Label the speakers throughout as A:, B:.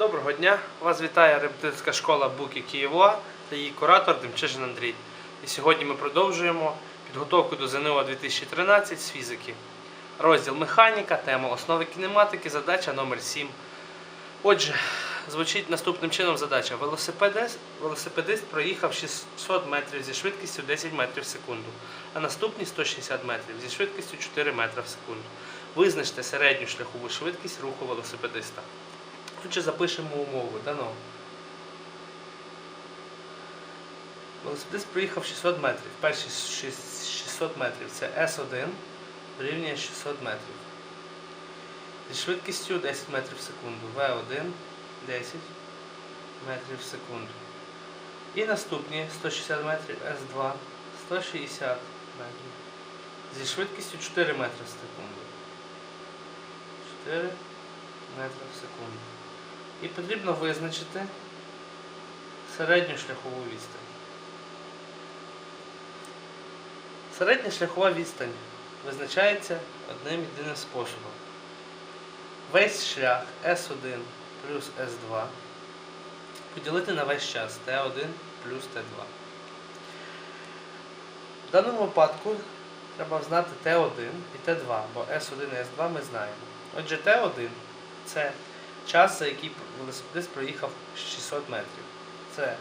A: Доброго дня! Вас вітає репетиторська школа Буки Києва та її куратор Демчижин Андрій. І сьогодні ми продовжуємо підготовку до ЗНО 2013 з фізики. Розділ механіка, тема основи кінематики, задача номер 7. Отже, звучить наступним чином задача. Велосипедист, велосипедист проїхав 600 метрів зі швидкістю 10 метрів в секунду, а наступні 160 метрів зі швидкістю 4 метри в секунду. Визначте середню шляхову швидкість руху велосипедиста. Отже, запишемо умову. Дано. Велосипедист проїхав 600 метрів. Перші 600 метрів це S1 дорівнює 600 метрів. Зі швидкістю 10 метрів в секунду. V1 10 метрів в секунду. І наступні 160 метрів S2 160 метрів. Зі швидкістю 4 метри в секунду. 4 метри в секунду. І потрібно визначити середню шляхову відстань. Середня шляхова відстань визначається одним єдиним способом. Весь шлях S1 плюс S2 поділити на весь час T1 плюс T2. В даному випадку треба знати T1 і T2, бо S1 і S2 ми знаємо. Отже, T1 це час, за який велосипедист проїхав 600 метрів. Це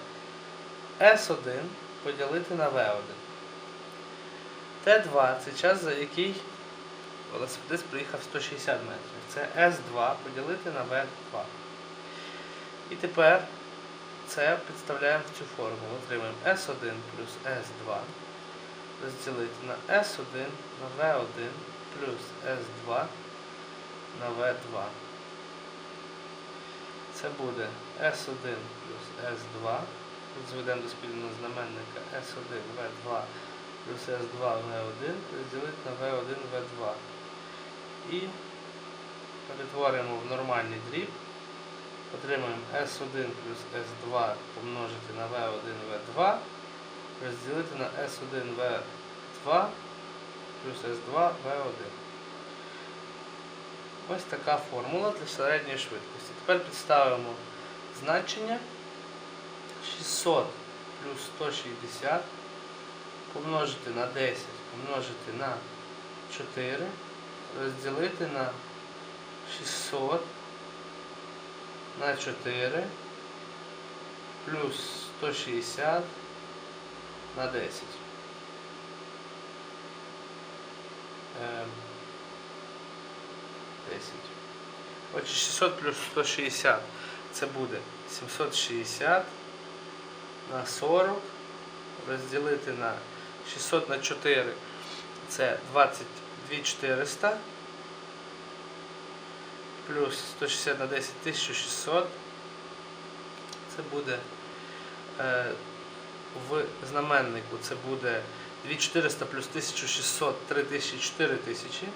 A: S1 поділити на V1. Т2 це час, за який велосипедист проїхав 160 метрів. Це С2 поділити на В2. І тепер це підставляємо в цю формулу. Отримаємо S1 плюс S2 розділити на S1 на V1 плюс S2 на V2. Це буде S1 плюс S2. Тут зведемо до спільного знаменника S1 V2 плюс S2 V1 розділити на V1 V2. І перетворимо в нормальний дріб. Отримаємо S1 плюс S2 помножити на V1 V2 розділити на S1 V2 плюс S2 V1. Ось така формула для середньої швидкості. Тепер підставимо значення 600 плюс 160 помножити на 10, помножити на 4, розділити на 600 на 4 плюс 160 на 10. Ем, 10. Отже, 600 плюс 160 це буде 760 на 40 розділити на 600 на 4 це 22 400 плюс 160 на 10 1600 це буде е, в знаменнику це буде 2400 плюс 1600 3004 тисячі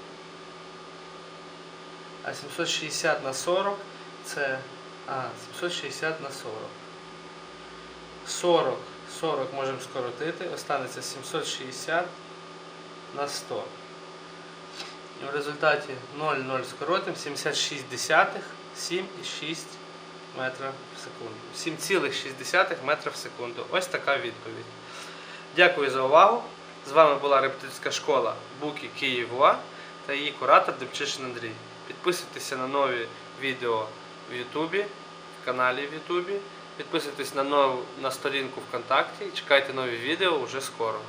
A: а 760 на 40 це а, 760 на 40 40 40 можемо скоротити, останеться 760 на 100. І в результаті 0, 0 скоротимо 76 десятих, 7,6 метра в секунду. 7,6 метра в секунду. Ось така відповідь. Дякую за увагу. З вами була репетиторська школа Буки Києва та її куратор Демчишин Андрій. Підписуйтеся на нові відео в Ютубі, в каналі в Ютубі. Підписуйтесь на нову на сторінку ВКонтакті і чекайте нові відео вже скоро.